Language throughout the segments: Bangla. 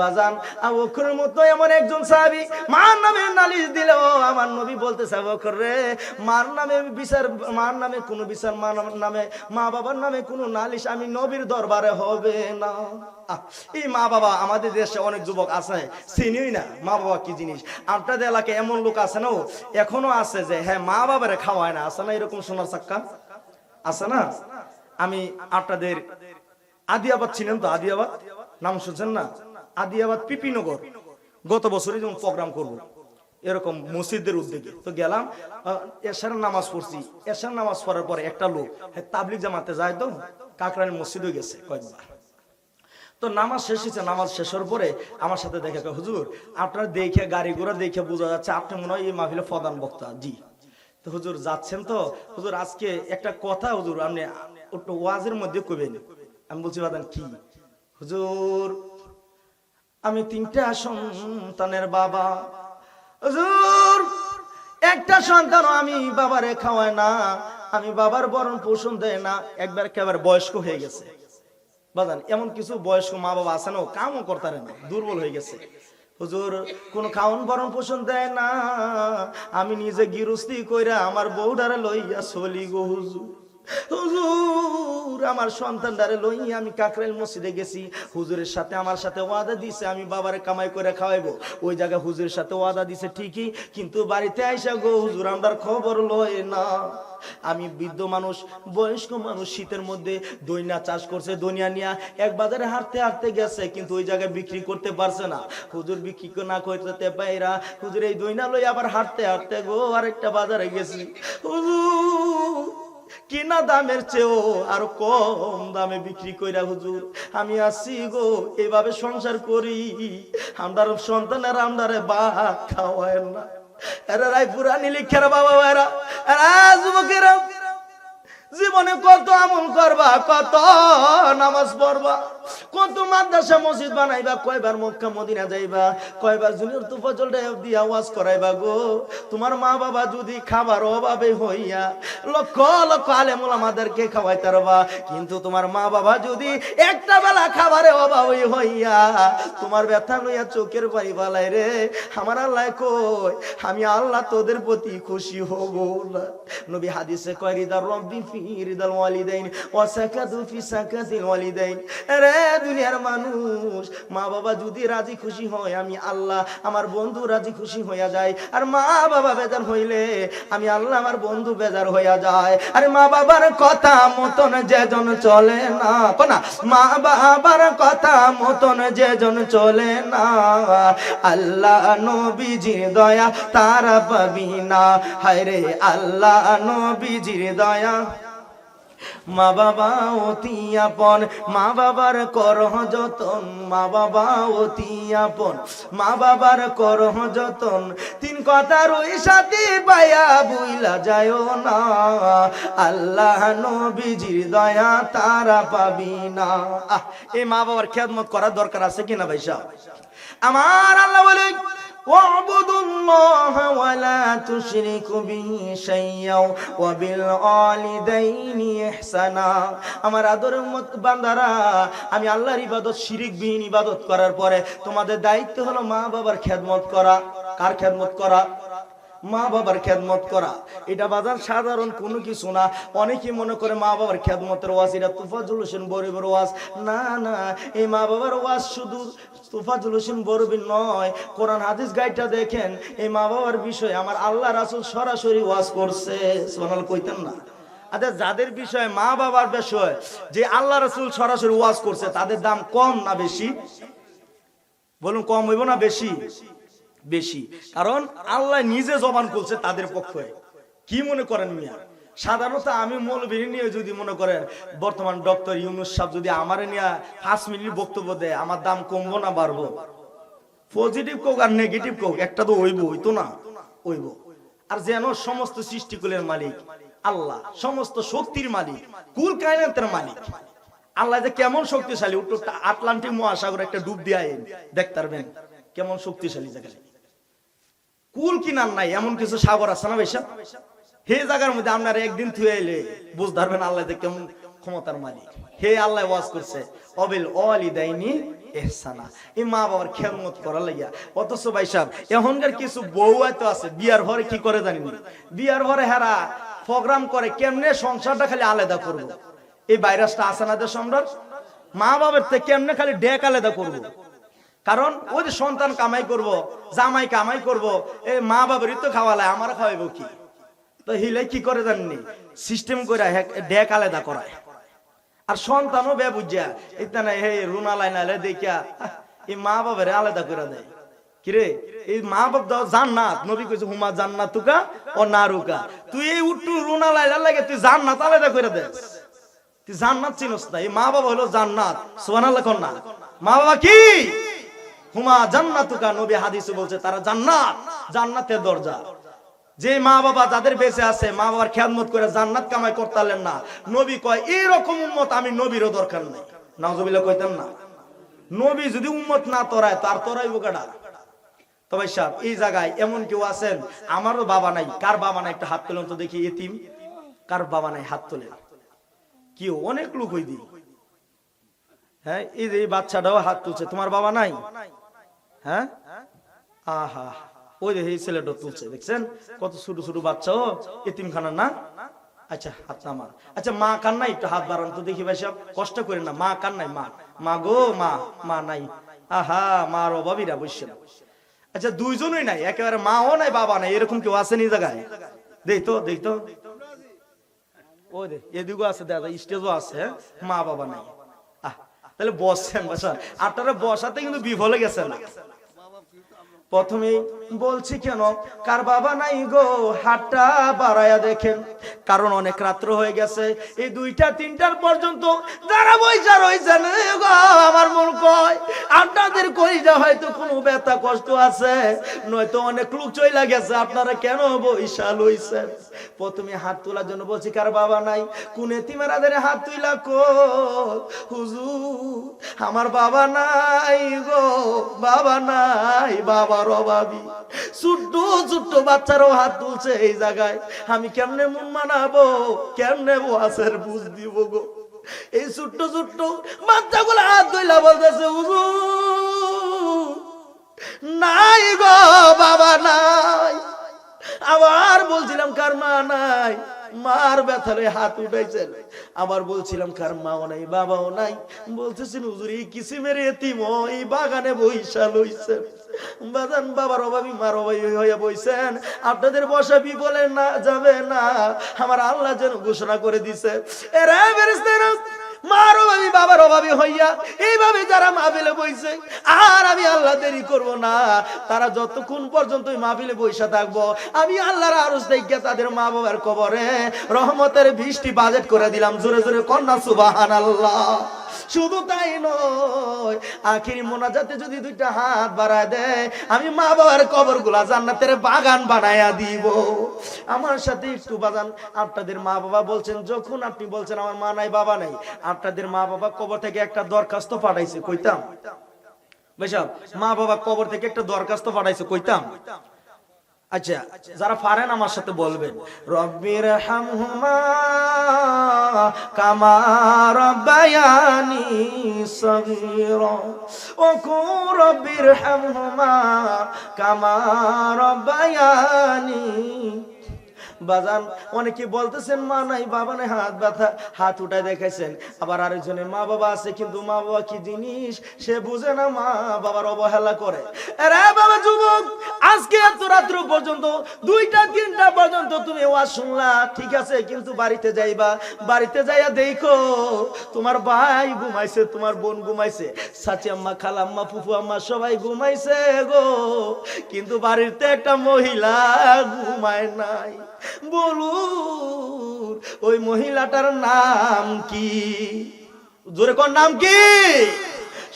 বাজান, আবু বকরের মতো এমন একজন সাহাবী, মার নামে নালিশ দিলেও আমার নবী বলতেছে, আবু বকর রে, মার নামে বিচার, মার নামে কোনো বিচার মার নামে মা বাবার নামে কোনো নালিশ আমি নবীর দরবারে হবে না। এই মা বাবা আমাদের দেশে অনেক যুবক আছে, চিনিই না মা বাবা কি জিনিস। আপনাদের এলাকায় এমন লোক আছে না, এখনও আছে যে হ্যাঁ মা বাবারে খাওয়ায় না, আছে না এরকম সোনার চাক্কা? আছে না? আমি আপনাদের আদিয়াবাদ ছিলেন তো, আদিয়াবাদ? নাম শুনছেন না? আদিয়াবাদ, পিপিনগর। গত বছরে যেমন প্রোগ্রাম করব। এরকম মসজিদের উদ্যোগে। তো গেলাম এশার নামাজ পড়ছি। এশার নামাজ পড়ার পরে একটা লোক তাবলিগ জামাতে যায় তো কাকরানি মসজিদে গেছে কয়েকবার। তো নামাজ শেষ হয়েছে, নামাজ শেষ হওয়ার পরে আমার সাথে দেখে হুজুর, আপনার দেখে গাড়ি ঘোড়া দেখে বোঝা যাচ্ছে আপনি মনে হয় এই মাহফিলে প্রধান বক্তা। জি। তো হুজুর যাচ্ছেন তো। হুজুর, আজকে একটা কথা হুজুর, আপনি ওয়াজের মধ্যে কবেন আমি বলছি, বাদান, কি? হুজুর আমি তিনটা সন্তানের বাবা। একটা সন্তান আমি বাবারে খাওয়ায় না, আমি বাবার বরণ পোষণ দেয় না, একবার একেবারে বয়স্ক হয়ে গেছে? বাজান, এমন কিছু বয়স্ক মা বাবা আছে না কামও করতারে না, দুর্বল হয়ে গেছে। হুজুর, কোন খাওন বরণ পোষণ দেয় না, আমি নিজে গিরস্তি কইরা আমার বউডারে লইয়া চলি গো হুজুর। হুজুর, আমার সন্তানটারে লইয়া আমি কাকরাইল মসজিদে গেছি। হুজুরের সাথে আমার সাথে ওয়াদা দিছে, আমি বাবারে কামাই করে খাওয়াইবো। ওই জায়গায় হুজুরের সাথে ওয়াদা দিছে ঠিকই, কিন্তু বাড়িতে আইসা গো, হুজুর আমার খবর লয় না। আমি বৃদ্ধ মানুষ, বয়স্ক মানুষ, শীতের মধ্যে দইনা চাষ করছে, দইনা নিয়া এক বাজারে হাঁটতে হাঁটতে গেছে, কিন্তু ওই জায়গায় বিক্রি করতে পারছে না। হুজুর বিক্রি না করতে পাইরা হুজুর এই দইনা লই আবার হাঁটতে হাঁটতে গো, আরেকটা বাজারে গেছি। হুজুর কিনা দামের চেয়েও আরও কম দামে বিক্রি কইরা হুজুর, আমি আসি গো এইভাবে সংসার করি। আমদার সন্তানের আমদারে বা খাওয়ায় না। এরা রায় পুরানি লিখের বাবা এরা এরা যুবকেরা। জীবনে কত আমল করবা, কত নামাজ পড়বা। কত মাদ্রাসা মসজিদ বানাইবা? কয়বার মক্কা, মদিনা যাইবা? কয়বার জুনিয়র তুফজল দিয়া ওয়াজ করাইবা গো? তোমার মা বাবা যদি খাবার অভাবে হইয়া লক্ষ লক্ষ আলেমুল আমাদেরকে খাওয়াইতে পারবা, কিন্তু তোমার মা বাবা যদি একটা বেলা খাবারে অভাবে হইয়া তোমার ব্যথা লইয়া চোখের বাড়ি বালাই রে, আমার আল্লাহ কই আমি আল্লাহ তোদের প্রতি খুশি হব না। নবী হাদিসে কয়, রিদার রব্বি ফি রিদাল ওয়ালিদাইন ওয়া সাকাতু ফি সাকাতিল ওয়ালিদাইন। রে দুনিয়ার মানুষ। মা বাবা যদি রাজি খুশি হয়, আমি আল্লাহ আমার বন্ধু রাজি খুশি হইয়া যায়। আর মা বাবা বেজার হইলে, আমি আল্লাহ আমার বন্ধু বেজার হইয়া যায়। আরে মা বাবার কথা মতন যেজন চলে না। কোনা, মা বাবার কথা মতন যেজন চলে না। আল্লাহ নবীজির দয়া তারা পাবি না। হায় রে আল্লাহ নবীজির দয়া। মা বাবা অতি আপন, মা বাবার করহ যতন, মা বাবা অতি আপন, মা বাবার করহ যতন তিন কথার ওই সাথে পায়া বুইলা যায় না, আল্লাহ নবীজির দয়া তারা পাবি না এই মা বাবার খেদমত করার দরকার আছে কিনা ভাই সাহেব? আমার আল্লাহ বলে واعبدوا الله ولا تشركوا به شيئا وبالوالدين إحسانا আমার আদরের উম্মত বান্দারা আমি আল্লাহর ইবাদত শিরিক বিহীন ইবাদত করার পরে তোমাদের দায়িত্ব হলো মা বাবার খেদমত করা কার খেদমত করা মা বাবার খেদমত করা। এটা বাজার সাধারণ কোনো কিছু না। অনেকে মনে করে মা বাবার খেদমতের ওয়াজ, এটা তুফাজুল হোসেন বরিবের ওয়াজ। না না, এই মা বাবার ওয়াজ শুধু তুফাজুল হোসেন বরবির নয়। কোরআন হাদিস গাইডটা দেখেন, এই মা বাবার বিষয়ে আমার আল্লাহ রাসুল সরাসরি ওয়াজ করছে। সোনাল কইতেন না। আচ্ছা যাদের বিষয়ে, মা বাবার বিষয় যে আল্লাহ রাসুল সরাসরি ওয়াজ করছে, তাদের দাম কম না বেশি? বলুন, কম হইব না বেশি? বেশি। কারণ আল্লাহ নিজে জবান করছে তাদের পক্ষে। কি মনে করেন মিয়া? সাধারণত আমি মৌলবীর নিয়ে যদি মনে করেন, বর্তমান ডক্টর ইউনুস সাহেব যদি আমার নিয়ে পাঁচ মিনিট বক্তব্য দেয়, আমার দাম কমবো না বাড়বো? পজিটিভ কোক আর নেগেটিভ কোক একটা তো ওইব হইতো না ওইব আর যেন সমস্ত সৃষ্টিকুলের মালিক আল্লাহ, সমস্ত শক্তির মালিক, কুল কায়নাতের মালিক। আল্লাহ যে কেমন শক্তিশালী উত্তর আটলান্টিক মহাসাগর একটা ডুব দিয়ে দেখতে পারবেন। কেমন শক্তিশালী জায়গা কুল কিনার নাই, এমন কিছু সাগর আছে না বেশা? হে জায়গার মধ্যে আপনার একদিন থুয়ে এলে বুঝতে পারবেন আল্লাহ কেমন ক্ষমতার মালিক। হে আল্লাহ ওয়াজ করছে, অবিল অলি দেয়নি এহসানা এই মা বাবার করা অথচ ভাই সাহেব, এখনকার কিছু বউ হয়তো আছে, বিয়ার ঘরে কি করে জানি বিয়ার ঘরে হেরা প্রোগ্রাম করে, কেমনে সংসারটা খালি আলাদা করব? এই ভাইরাসটা আছে না দেশ সম্রাট? মা বাবার থেকে কেমনে খালি ডেক আলাদা করব? কারণ ওই যে সন্তান কামাই করব, জামাই কামাই করব, এ মা বাবারই তো খাওয়ালে আমার খাওয়াইবো কি? তো হিলে কি করে জাননি? সিস্টেম করে ডেক আলাদা করায়। আর সন্তানও বে বুঝা ইতানা হে রুনা লাইনালে দেখিয়া এই মা বাবারে আলাদা করে দেয়। কিরে? এই মা বাপ দাও জান্নাত, নবী কইছে, হুমা জান্নাত তুকা ও নারুকা। তুই এই উট্টু রুনা লাইলা লাগে, তুই জান্নাত আলাদা করে দে তুই জান্নাত চিনস না, এই মা বাবা হলো জান্নাত। সুবহানাল্লাহ না। মা বাবা কি? হুমা জান্নাতুকা, নবী হাদিসে বলছে, তারা জান্নাত, জান্নাতের দরজা। যে মা বাবা যাদের বেঁচে আছে, মা বাবার খেয়ালমত করে জান্নাত কামাই করতালেন না। নবী কয়, এইরকম উম্মত আমি নবীরও দরকার নাই। নাউজুবিল্লাহ কইতেন না। নবী যদি উম্মত না তরায়, তার তরাইব কাটা তবে সাহেব, এই জায়গায় এমন কেউ আছেন? আমারও বাবা নাই। কার বাবা নাই? একটা হাত তোলেন তো দেখি, এতিম। কার বাবা নাই? হাত তোলেন। কি অনেক লোক হই দি হ্যাঁ এই যে এই বাচ্চাটাও হাত তুলছে। তোমার বাবা নাই? হ্যাঁ? ওই দেখছেন? কত না? আচ্ছা হাত আচ্ছা মা হাত দেখি কষ্ট না, মা মা মা গো, মা মা নাই। আচ্ছা দুইজনই নাই, একেবারে মাও নাই, বাবা নাই, এরকম কেউ আছে নি জায়গায়? দেখতো দেখতো ওই দে এদিকেও আছে দাদা, স্টেজও আছে হ্যাঁ? মা বাবা নাই। তাহলে বসছেন বসা আপনারা বসাতে কিন্তু বিফলে গেছে না প্রথমে বলছি কেন? কার বাবা নাই গো? বাড়ায়া দেখেন। কারণ অনেক রাত্র হয়ে গেছে। এই দুইটা, তিনটার পর্যন্ত যারা রয়েছেন আমার মন কয়, আপনাদের কইজা হয়তো কোনো ব্যথা, কষ্ট আছে। নয়তো অনেক লোক চইলা গেছে, আপনারা কেন বইসা লইছেন প্রথমে হাত তোলার জন্য বলছি, কার বাবা নাই? কোন এতিমেরাদের হাত তুইলা কো আমার বাবা নাই গো, বাবা নাই। বাবার অভাবী ছোট্ট ছোট্ট বাচ্চারও হাত তুলছে এই জায়গায়। আমি কেমনে মন মানাবো? কেমনে ওয়াসের বুঝ দিব গো? এই ছোট্ট ছোট্ট বাচ্চাগুলো হাত ধইলা বলতেছে, হুজুর, নাই গো বাবা, নাই। আবার বলছিলাম, কার মা নাই? মার ব্যথারে হাত উঠাইছেন আবার বলছিলাম, কার মাও নাই, বাবাও নাই। বলতেছেন, হুজুর, এই কিসিমের এতিম এই বাগানে বৈশা লইছেন বাজান, বাবার অভাবী, মার অভাবী হইয়া বইছেন। আপনাদের বসা বিপলে না যাবে না। আমার আল্লাহ যেন ঘোষণা করে দিছে। এরা বেরেস্তারা মার অভাবী বাবার অভাবী হইয়া। এইভাবে যারা মাহফিলে বইছে, আর আমি আল্লাহ দেরি করব না। তারা যতক্ষণ পর্যন্ত মাহফিলে বইসা থাকব, আমি আল্লাহর আরজ দেখিয়া তাদের মা বাবার কবরে রহমতের বৃষ্টি বাজেট করে দিলাম। জোরে জোরে কন্যা সুবাহান আল্লাহ শুধু তাই নয়, আখির মোনাজাতে যদি দুইটা হাত বাড়ায় দেয়, আমি মা বাবার কবরগুলা জান্নাতের বাগান বানায়া দিব। আমার সাথে একটু বাগান আপনাদের মা বাবা বলছেন, যখন আপনি বলছেন আমার মা নাই, বাবা নাই, আপনাদের মা বাবা কবর থেকে একটা দরখাস্ত পাঠাইছে, কইতাম। বেশাব, মা বাবা কবর থেকে একটা দরখাস্ত পাঠাইছে, কইতাম। আচ্ছা যারা পারেন আমার সাথে বলবেন। রব্বির হামহুমা কামা রব্বায়ানি সগীরা। ও কু রব্বির হামহুমা কামা রব্বায়ানি বাজান, অনেকে বলতেছেন, মা নাই, বাবা নাই, হাত ব্যথা। হাত উঠায় দেখাইছেন। আবার আরেকজনের মা বাবা আছে, কিন্তু মা বাবা কি জিনিস? সে বুঝে না, মা বাবার অবহেলা করে। বাবা যুবক, আজকে এত রাত্র পর্যন্ত, দুইটা, তিনটা পর্যন্ত তুমি ওয়াজ শুনলা, ঠিক আছে, কিন্তু বাড়িতে যাইবা। বাড়িতে যাইয়া দেখো, তোমার ভাই ঘুমাইছে, তোমার বোন ঘুমাইছে। সাচি আম্মা খালাম্মা ফুফু আম্মা সবাই ঘুমাইছে গো। কিন্তু বাড়িতে একটা মহিলা ঘুমায় নাই। বলুন, ওই মহিলাটার নাম কি? জোরে কোন নাম কি?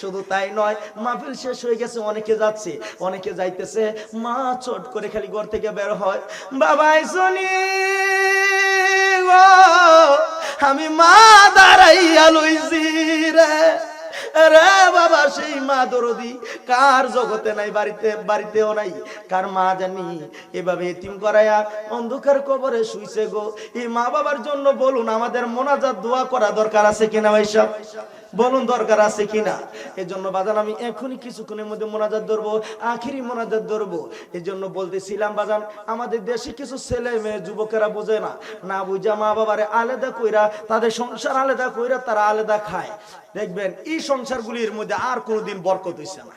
শুধু তাই নয়, মাহফিল শেষ হয়ে গেছে, অনেকে যাচ্ছে, অনেকে যাইতেছে। মা চট করে খালি ঘর থেকে বের হয়। বাবাই শুনি আমি মা দাঁড়াইয়া লইছি রে। রে বাবা, সেই মা দরদি কার জগতে নাই, বাড়িতে, বাড়িতেও নাই, কার মা জানি? এভাবে এতিম করায়া অন্ধকার কবরে শুইছে গো। এই মা বাবার জন্য বলুন, আমাদের মোনাজাত দোয়া করা দরকার আছে কিনা ভাই সব বলুন দরকার আছে কিনা? এই জন্য বাজান, আমি এখনই কিছুক্ষণের মধ্যে মোনাজাত ধরবো, আখিরি মোনাজাত ধরবো। এই জন্য বলতেছিলাম, বাজান, আমাদের দেশে কিছু ছেলে মেয়ে, যুবকেরা বোঝে না। না বুঝা মা বাবারে আলাদা কইরা, তাদের সংসার আলাদা কইরা তারা আলাদা খায়। দেখবেন, এই সংসারগুলির মধ্যে আর কোনোদিন বরকত হইছে না।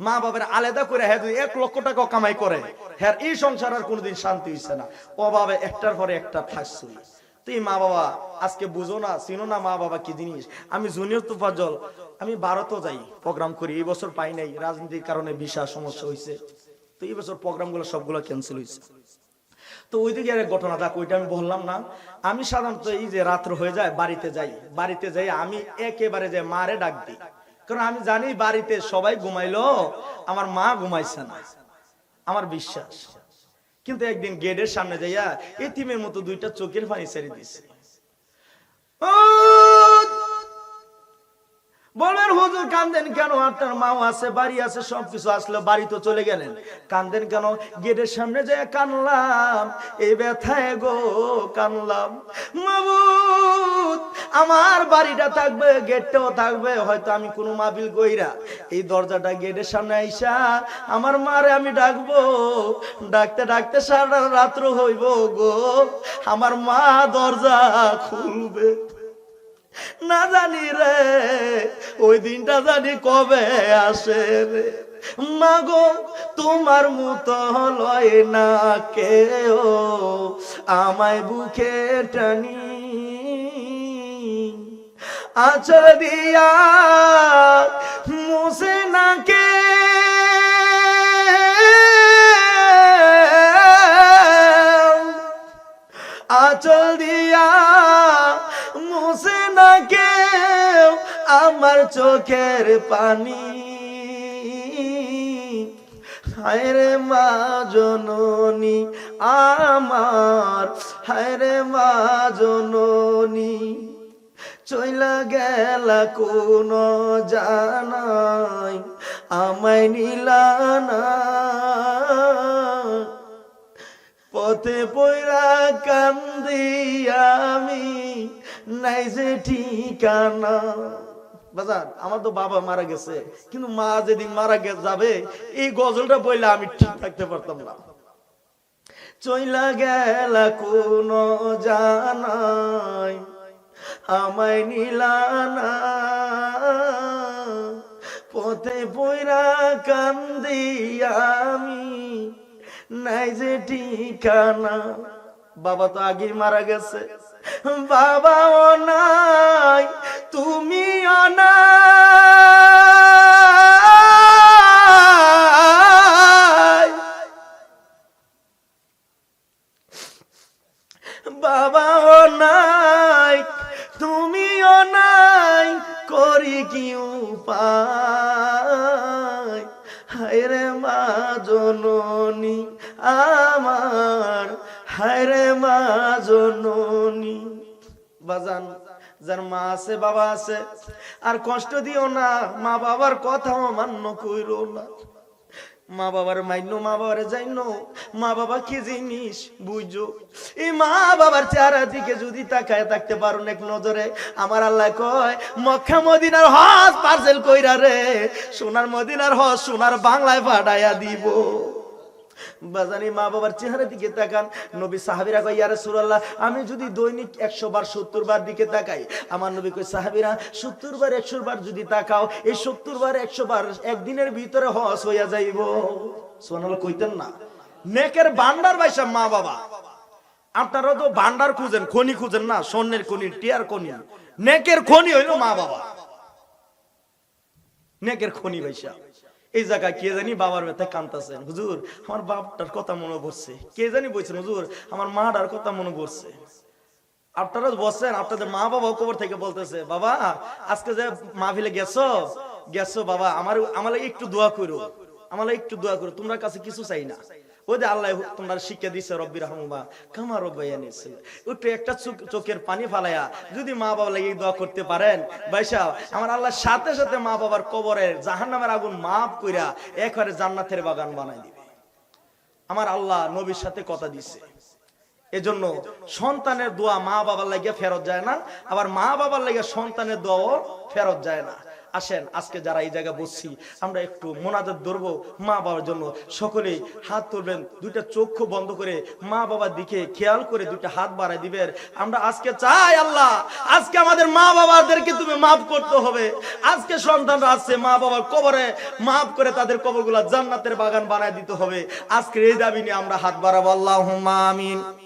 মা বাবার আলাদা করে হ্যাঁ এক লক্ষ টাকা কামাই করে। হ্যাঁ এই সংসার আর কোনোদিন শান্তি হইছে না। অভাবে একটার পরে একটা থাকছে তুই মা বাবা, আজকে বুঝো না, চিনো না মা বাবা কি জিনিস? আমি জুনিয়র তুফাজল আমি ভারতও যাই প্রোগ্রাম করি, এই বছর পাই নাই, রাজনীতির কারণে বিশাল সমস্যা হয়েছে তো এই বছর প্রোগ্রামগুলো সবগুলো ক্যান্সেল হয়েছে তো ওই দিকে এক ঘটনা থাক ওইটা আমি বললাম না। আমি সাধারণত এই যে রাত্র হয়ে যায়, বাড়িতে যাই বাড়িতে যাই, আমি একেবারে যে মারে ডাক দিই। কারণ আমি জানি বাড়িতে সবাই ঘুমাইলো, আমার মা ঘুমাইছে না, আমার বিশ্বাস। কিন্তু একদিন গেটের সামনে যাইয়া এতিমের মতো দুইটা চোখের পানি ছেড়ে দিছে। বলবেন, হুজুর, কান্দেন কেন? আপনার মাও আছে, বাড়ি আছে, সবকিছু আসলে, বাড়ি তো চলে গেলেন। কান্দেন কেন? গেটের সামনে যে কানলাম এই ব্যথায় গো, কানলাম। মাবুদ, আমার বাড়িটা থাকবে, গেটটাও থাকবে, হয়তো আমি কোনো মাবিল গইরা এই দরজাটা গেটের সামনে আইসা আমার মারে আমি ডাকবো। ডাকতে ডাকতে সারা রাত্র হইব গো, আমার মা দরজা খুলবে। না জানি রে, ওই দিনটা জানি কবে আসে রে। মাগো, তোমার মতো লয় না কেউ, আমায় বুকে টানি। আচর দিয়া মুসে না কে? আচল দিয়া মুসে না কেউ আমার চোখের পানি। হায়রে মা জননী, আমার হায়রে মা জননী, চইলা গেল কোন জানাই, আমায় নিলানা পথে পয়রা কান্দি আমি। নাই যে ঠিকানা। বাজার আমার তো বাবা মারা গেছে, কিন্তু মা যেদিন মারা গে, যাবে, এই গজলটা বইলে আমি ঠিক থাকতে পারতাম না। চইলা গেল কোন জানাই, আমায় নিলানা পথে পয়রা কান্দি আমি, নাই যে ঠিকানা। বাবা তো আগেই মারা গেছে। বাবাও নাই তুমি নাই। বাবা আছে, আর কষ্ট দিও না, মা বাবার কথা অমান্য কইরো না। মা বাবার মাইন্য, মা বাবার যাইন্য, মা বাবা কি জিনিস বুঝো? এই মা বাবার চেহারা দিকে যদি তাকায় থাকতে পারো এক নজরে, আমার আল্লাহ কয়, মক্কা মদিনার হজ পার্সেল কইরা রে, সোনার মদিনার হজ সোনার বাংলায় পাঠাইয়া দিব। বাজানি মা বাবার চেহারা দিকে তাকান। নবী সাহাবিরা কই ইয়া রাসূলুল্লাহ, আমি যদি দৈনিক 100 বার 70 বার দিকে তাকাই, আমার নবী কই সাহাবীরা 70 বার 100 বার যদি তাকাও, এই 70 বার 100 বার একদিনের ভিতরে হজ হইয়া যাইব। সুবহানাল্লাহ, কইতেন না। নেকের ভান্ডার বাইসা মা বাবা। আপনারা তো ভান্ডার খুঁজেন, খনি খুঁজেন না, স্বর্ণের খনি, টিয়ার খনি। নেকের খনি হইল মা বাবা। নেকের খনি বাইসা এই জায়গায় কে জানি বাবার ব্যথায় কান্তাছেন হুজুর, আমার বাপটার কথা মনে পড়ছে। কে জানি বলছেন হুজুর, আমার মাটার কথা মনে পড়ছে। আপনারা বসছেন, আপনাদের মা বাবা কবর থেকে বলতেছে, বাবা, আজকে যে মাহফিলে গেছো গেছো বাবা, আমার আমার একটু দোয়া করো। আমার একটু দোয়া করো, তোমার কাছে কিছু চাই না। ওই যে আল্লাহ তোমরা শিক্ষা দিছে, রব্বি রহমা কামা রব্বাইয়া নিয়েছিল একটু একটা চোখ- চোখের পানি ফালাইয়া যদি মা বাবা লাগে দোয়া করতে পারেন ভাইসা আমার আল্লাহ সাথে সাথে মা বাবার কবরের জাহান্নামের আগুন মাফ কইরা একবারে জান্নাতের বাগান বানাই দিবে। আমার আল্লাহ নবীর সাথে কথা দিছে। এজন্য সন্তানের দোয়া মা বাবার লাগিয়ে ফেরত যায় না, আবার মা বাবার লাগিয়ে সন্তানের দোয়াও ফেরত যায় না। আসেন, আজকে যারা এই জায়গায় বসছি, আমরা একটু মোনাজাত ধরবো মা বাবার জন্য। সকলেই হাত তুলবেন, দুইটা চক্ষু বন্ধ করে মা বাবার দিকে খেয়াল করে দুইটা হাত বাড়াই দিবেন। আমরা আজকে চাই আল্লাহ, আজকে আমাদের মা বাবাদেরকে তুমি মাফ করতে হবে। আজকে সন্তানরা আসছে মা বাবার কবরে, মাফ করে তাদের কবরগুলা জান্নাতের বাগান বানায় দিতে হবে। আজকে এই দাবি নিয়ে আমরা হাত বাড়াবো। আল্লাহ আমিন।